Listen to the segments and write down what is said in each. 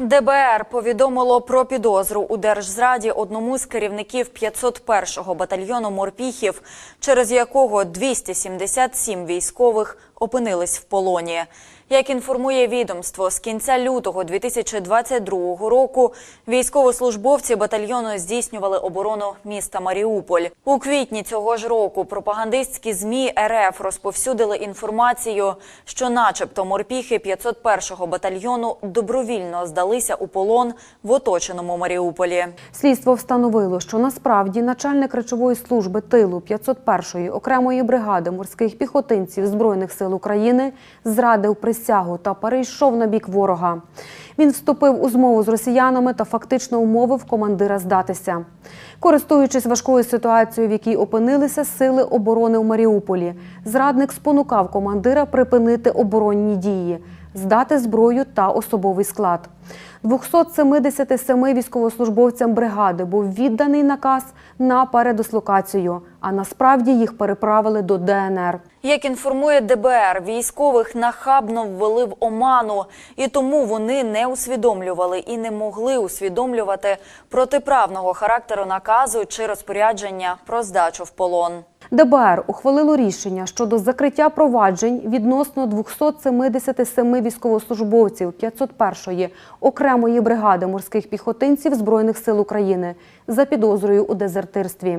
ДБР повідомило про підозру у держзраді одному з керівників 501-го батальйону морпіхів, через якого 277 військових опинились в полоні. Як інформує відомство, з кінця лютого 2022 року військовослужбовці батальйону здійснювали оборону міста Маріуполь. У квітні цього ж року пропагандистські змі РФ розповсюдили інформацію, що, начебто, морпіхи 501-го батальйону добровільно здалися у полон в оточеному Маріуполі. Слідство встановило, що насправді начальник речової служби тилу 501-ї окремої бригади морських піхотинців Збройних сил України зрадив присягу та перейшов на бік ворога. Він вступив у змову з росіянами та фактично умовив командира здатися. Користуючись важкою ситуацією, в якій опинилися сили оборони в Маріуполі, зрадник спонукав командира припинити оборонні дії, здати зброю та особовий склад. 277 військовослужбовцям бригади був відданий наказ на передислокацію, а насправді їх переправили до ДНР. Як інформує ДБР, військових нахабно ввели в оману, і тому вони не усвідомлювали і не могли усвідомлювати протиправного характеру наказу чи розпорядження про здачу в полон. ДБР ухвалило рішення щодо закриття проваджень відносно 277 військовослужбовців 501-ї окремої бригади морських піхотинців Збройних сил України за підозрою у дезертирстві.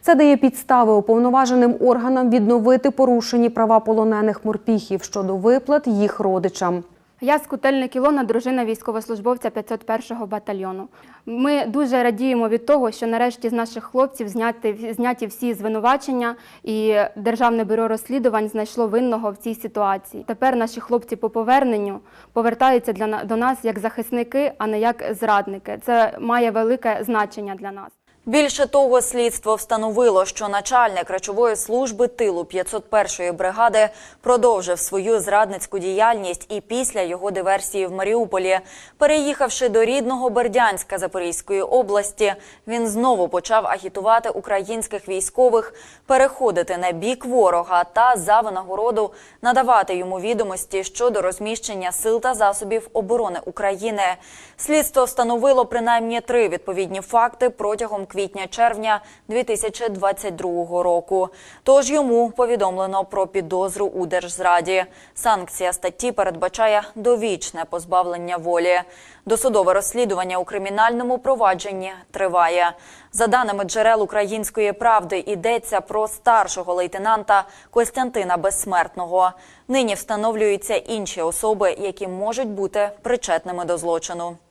Це дає підстави уповноваженим органам відновити порушені права полонених морпіхів щодо виплат їх родичам. Я з Кутельник Ілона, дружина військовослужбовця 501-го батальйону. Ми дуже радіємо від того, що нарешті з наших хлопців зняти, зняті всі звинувачення, і Державне бюро розслідувань знайшло винного в цій ситуації. Тепер наші хлопці по поверненню повертаються для, до нас як захисники, а не як зрадники. Це має велике значення для нас. Більше того, слідство встановило, що начальник речової служби тилу 501-ї бригади продовжив свою зрадницьку діяльність і після його диверсії в Маріуполі, переїхавши до рідного Бердянська Запорізької області, він знову почав агітувати українських військових переходити на бік ворога та за винагороду надавати йому відомості щодо розміщення сил та засобів оборони України. Слідство встановило принаймні три відповідні факти протягом квітня-червня 2022 року. Тож йому повідомлено про підозру у держзраді. Санкція статті передбачає довічне позбавлення волі. Досудове розслідування у кримінальному провадженні триває. За даними джерел української правди, йдеться про старшого лейтенанта Костянтина Безсмертного. Нині встановлюються інші особи, які можуть бути причетними до злочину.